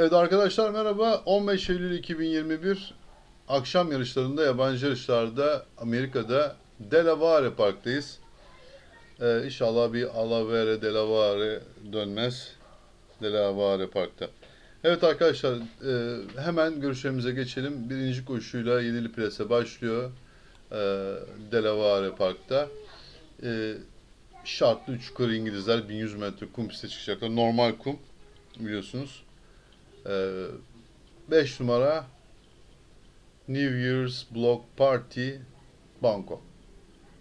Evet arkadaşlar merhaba. 15 Eylül 2021 akşam yarışlarında yabancı yarışlarda Amerika'da Delaware Park'tayız. Ee, inşallah bir Alavere Delaware dönmez. Delaware Park'ta. Evet arkadaşlar e, hemen görüşlerimize geçelim. Birinci koşuyla Yedili Plase başlıyor. E, Delaware Park'ta. E, şartlı 3 yukarı İngilizler 1100 metre kum piste çıkacaklar. Normal kum biliyorsunuz. 5 numara New Year's Block Party Banco.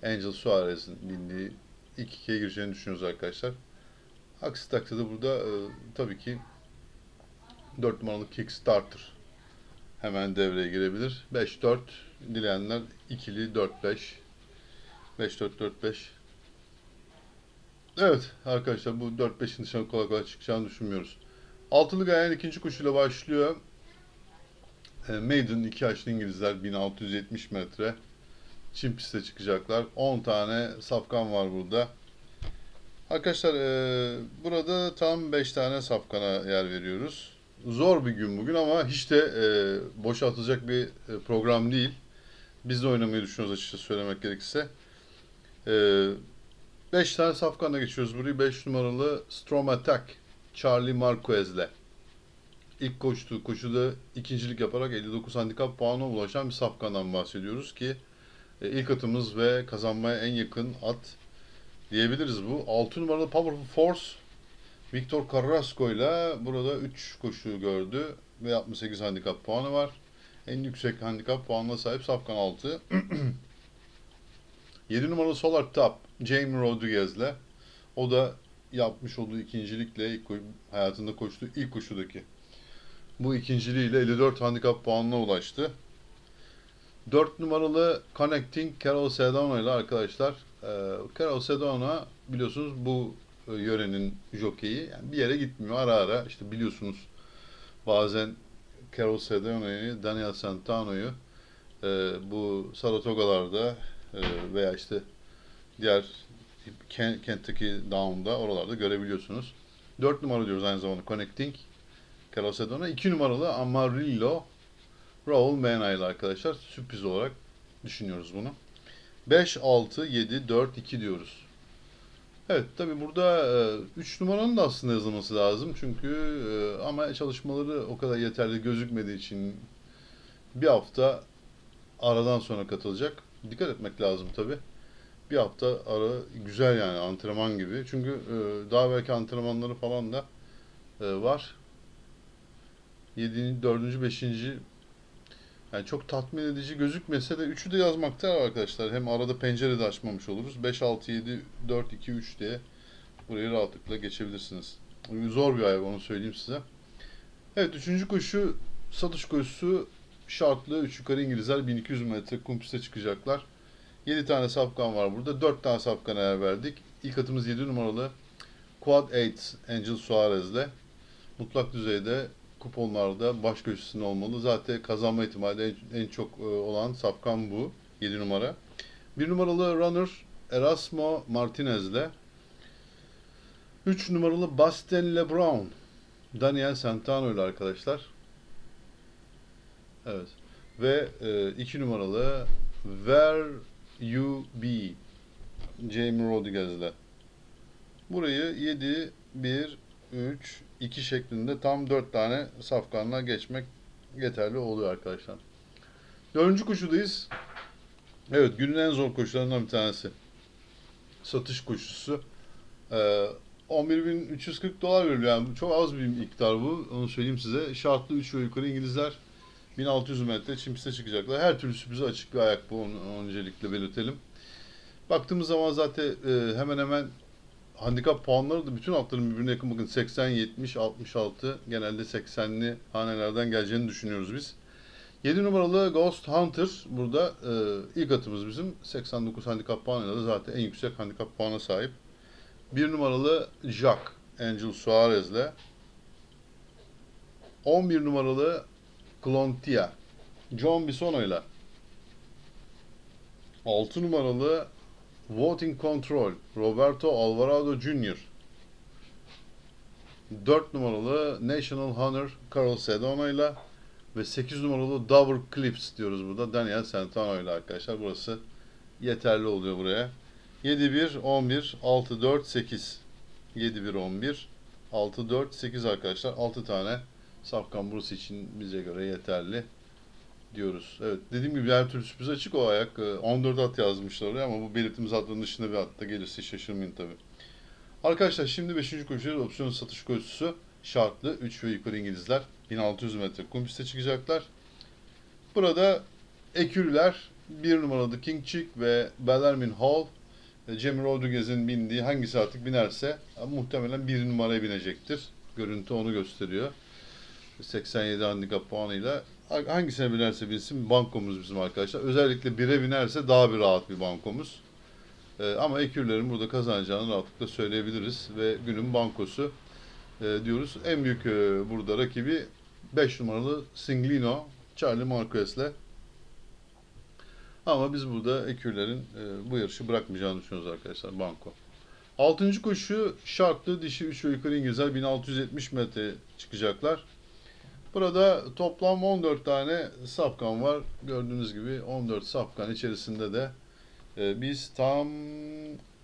Angel Suarez'in bindiği ilk ikiye gireceğini düşünüyoruz arkadaşlar. Aksi takdirde burada e, tabii ki 4 numaralı Kickstarter hemen devreye girebilir. 5-4 dileyenler ikili 4-5 5-4-4-5 Evet arkadaşlar bu 4-5'in dışına kolay kolay çıkacağını düşünmüyoruz. Altılı Gayen ikinci koşuyla başlıyor. E, Maiden iki yaşlı İngilizler 1670 metre. Çim piste çıkacaklar. 10 tane safkan var burada. Arkadaşlar e, burada tam 5 tane safkana yer veriyoruz. Zor bir gün bugün ama hiç de e, boşa atılacak bir e, program değil. Biz de oynamayı düşünüyoruz açıkçası söylemek gerekirse. 5 tane safkanla geçiyoruz burayı. 5 numaralı Strom Attack Charlie Marquez'le. İlk koştuğu koşuda ikincilik yaparak 59 handikap puanına ulaşan bir safkandan bahsediyoruz ki e, ilk atımız ve kazanmaya en yakın at diyebiliriz bu. 6 numaralı Powerful Force Victor Carrasco ile burada 3 koşu gördü ve 68 handikap puanı var. En yüksek handikap puanına sahip Safkan 6. 7 numaralı Solar Top Jamie Rodriguez'le. O da yapmış olduğu ikincilikle ilk hayatında koştuğu ilk koşudaki bu ikinciliğiyle 54 handikap puanına ulaştı. 4 numaralı Connecting Carol Sedona ile arkadaşlar. Ee, Carol Sedona biliyorsunuz bu e, yörenin jokeyi. Yani bir yere gitmiyor ara ara. işte biliyorsunuz bazen Carol Sedona'yı, Daniel Santano'yu e, bu Saratogalarda e, veya işte diğer Kentucky Down'da oralarda görebiliyorsunuz. 4 numara diyoruz aynı zamanda Connecting Sedona. 2 numaralı Amarillo Raul Mena ile arkadaşlar sürpriz olarak düşünüyoruz bunu. 5, 6, 7, 4, 2 diyoruz. Evet tabi burada 3 numaranın da aslında yazılması lazım. Çünkü e, ama çalışmaları o kadar yeterli gözükmediği için bir hafta aradan sonra katılacak. Dikkat etmek lazım tabi. Bir hafta ara güzel yani antrenman gibi. Çünkü e, daha belki antrenmanları falan da e, var. 7. 4. 5. Yani çok tatmin edici gözükmese de 3'ü de yazmakta arkadaşlar. Hem arada pencere de açmamış oluruz. 5, 6, 7, 4, 2, 3 diye burayı rahatlıkla geçebilirsiniz. Zor bir ay onu söyleyeyim size. Evet 3. koşu satış koşusu şartlı 3 yukarı İngilizler 1200 metre kum çıkacaklar. 7 tane safkan var burada. 4 tane safkana verdik. İlk atımız 7 numaralı Quad 8 Angel Suarez'le. Mutlak düzeyde kuponlarda baş köşesinde olmalı. Zaten kazanma ihtimali en, en çok e, olan safkan bu. 7 numara. 1 numaralı runner Erasmo Martinez'le 3 numaralı Bastien LeBron Daniel Santano ile arkadaşlar. Evet. Ve 2 numaralı Where Be Jamie Rodriguez'le. Burayı 7, 1, 3, 2 şeklinde tam 4 tane safkanla geçmek yeterli oluyor arkadaşlar. Dördüncü koşudayız. Evet günün en zor koşularından bir tanesi. Satış koşusu. Ee, 11.340 dolar veriliyor. Yani çok az bir miktar bu. Onu söyleyeyim size. Şartlı 3 ve yukarı İngilizler 1600 metre çim piste çıkacaklar. Her türlü sürprize açık bir ayak bu. Onu öncelikle belirtelim. Baktığımız zaman zaten e, hemen hemen handikap puanları da bütün atların birbirine yakın. Bakın 80, 70, 66 genelde 80'li hanelerden geleceğini düşünüyoruz biz. 7 numaralı Ghost Hunter burada e, ilk atımız bizim. 89 handikap puanıyla da zaten en yüksek handikap puana sahip. 1 numaralı Jack Angel Suarez'le 11 numaralı Clontia John Bisono'yla 6 numaralı Voting Control Roberto Alvarado Jr. 4 numaralı National Honor Carl Sedona ile ve 8 numaralı Dover Clips diyoruz burada. Daniel Santano ile arkadaşlar. Burası yeterli oluyor buraya. 7-1, 11, 6-4, 8. 7-1, 11, 6-4, 8 arkadaşlar. 6 tane safkan burası için bize göre yeterli diyoruz. Evet dediğim gibi her türlü sürpriz açık o ayak. Ee, 14 at yazmışlar oraya ama bu belirttiğimiz atların dışında bir at da gelirse şaşırmayın tabi. Arkadaşlar şimdi 5. koşuyoruz. Opsiyon satış koşusu şartlı. 3 ve yukarı İngilizler. 1600 metre kum piste çıkacaklar. Burada ekürler 1 numaralı King Chick ve Bellarmine Hall e, Jamie Rodriguez'in bindiği hangisi artık binerse muhtemelen 1 numaraya binecektir. Görüntü onu gösteriyor. 87 handikap puanıyla hangisine binerse binsin bankomuz bizim arkadaşlar. Özellikle 1'e binerse daha bir rahat bir bankomuz. Ee, ama ekürlerin burada kazanacağını rahatlıkla söyleyebiliriz ve günün bankosu e, diyoruz. En büyük e, burada rakibi 5 numaralı Singlino Charlie Marquez'le. Ama biz burada ekürlerin e, bu yarışı bırakmayacağını düşünüyoruz arkadaşlar banko. Altıncı koşu şartlı dişi 3 ve yukarı İngilizler 1670 metre çıkacaklar. Burada toplam 14 tane safkan var. Gördüğünüz gibi 14 safkan içerisinde de e, biz tam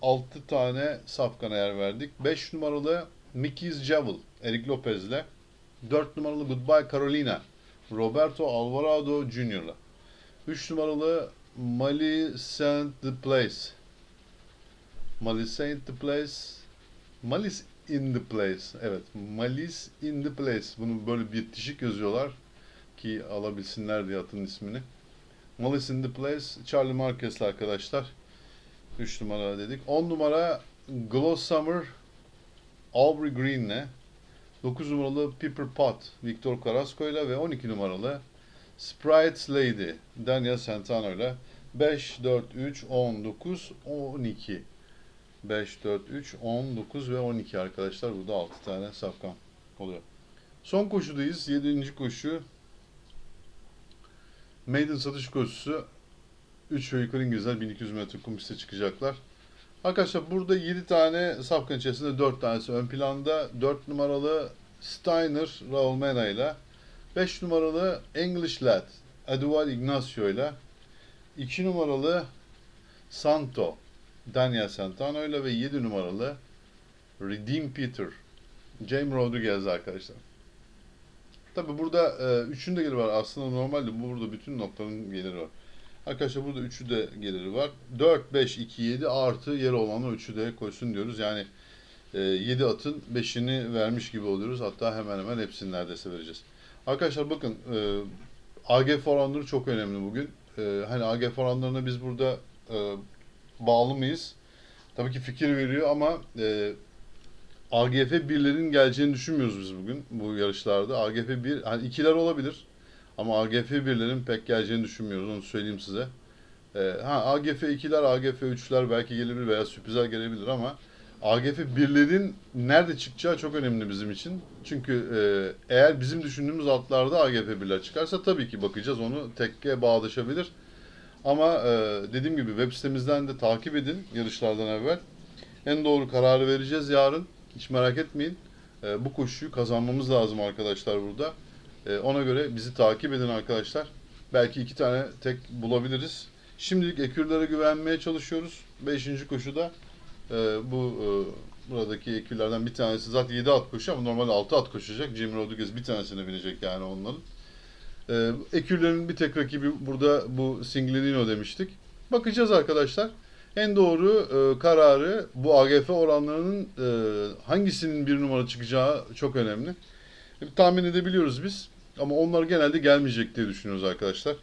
6 tane safkana yer verdik. 5 numaralı Mickey's Javel, Eric Lopez'le. 4 numaralı Goodbye Carolina, Roberto Alvarado Jr.'la. 3 numaralı Mali Saint The Place. Mali Saint The Place. Malice in the Place. Evet. Malice in the Place. Bunu böyle bitişik yazıyorlar ki alabilsinler diye atın ismini. Malice in the Place. Charlie Marquez'le arkadaşlar. 3 numara dedik. 10 numara Glow Summer Aubrey Green'le. 9 numaralı Pepper Pot Victor Carrasco ile ve 12 numaralı Sprites Lady Daniel Santano ile 5, 4, 3, 19, 12. 5, 4, 3, 19 ve 12 arkadaşlar. Burada 6 tane safkan oluyor. Son koşudayız. 7. koşu. Maiden satış koşusu. 3 ve yukarı İngilizler 1200 metre kum piste çıkacaklar. Arkadaşlar burada 7 tane safkan içerisinde 4 tanesi ön planda. 4 numaralı Steiner Raul Mena ile 5 numaralı English Lad Eduard Ignacio ile 2 numaralı Santo Daniel Santano ile ve 7 numaralı Redeem Peter James Rodriguez arkadaşlar. Tabi burada e, üçün de geliri var. Aslında normalde burada bütün noktaların geliri var. Arkadaşlar burada üçü de geliri var. 4, 5, 2, 7 artı yeri olanlar üçü de koysun diyoruz. Yani e, 7 atın 5'ini vermiş gibi oluyoruz. Hatta hemen hemen hepsini neredeyse vereceğiz. Arkadaşlar bakın e, AGF oranları çok önemli bugün. E, hani AGF oranlarına biz burada e, bağlı mıyız? Tabii ki fikir veriyor ama e, AGF 1'lerin geleceğini düşünmüyoruz biz bugün bu yarışlarda. AGF 1, hani ikiler olabilir ama AGF 1'lerin pek geleceğini düşünmüyoruz onu söyleyeyim size. E, ha AGF 2'ler, AGF 3'ler belki gelebilir veya sürprizler gelebilir ama AGF 1'lerin nerede çıkacağı çok önemli bizim için. Çünkü e, eğer bizim düşündüğümüz atlarda AGF 1'ler çıkarsa tabii ki bakacağız onu tekke bağdaşabilir. Ama e, dediğim gibi web sitemizden de takip edin yarışlardan evvel. En doğru kararı vereceğiz yarın. Hiç merak etmeyin. E, bu koşuyu kazanmamız lazım arkadaşlar burada. E, ona göre bizi takip edin arkadaşlar. Belki iki tane tek bulabiliriz. Şimdilik ekürlere güvenmeye çalışıyoruz. Beşinci koşuda e, bu e, buradaki ekürlerden bir tanesi zaten 7 at koşuyor ama normalde 6 at koşacak. Jim Rodriguez bir tanesine binecek yani onların. Ee, ekürlerin bir tek rakibi burada bu Singlerino demiştik. Bakacağız arkadaşlar. En doğru e, kararı bu AGF oranlarının e, hangisinin bir numara çıkacağı çok önemli. E, tahmin edebiliyoruz biz. Ama onlar genelde gelmeyecek diye düşünüyoruz arkadaşlar.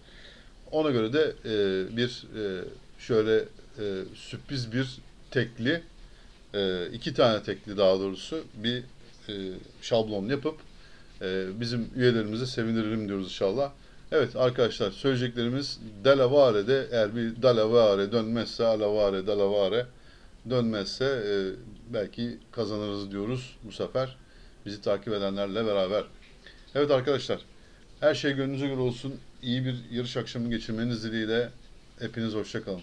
Ona göre de e, bir e, şöyle e, sürpriz bir tekli, e, iki tane tekli daha doğrusu bir e, şablon yapıp e, bizim üyelerimizi sevinirim diyoruz inşallah. Evet arkadaşlar söyleyeceklerimiz Delavare'de eğer bir Delavare dönmezse Alavare Delavare dönmezse e, belki kazanırız diyoruz bu sefer bizi takip edenlerle beraber. Evet arkadaşlar her şey gönlünüze göre olsun. İyi bir yarış akşamı geçirmeniz dileğiyle hepiniz hoşçakalın.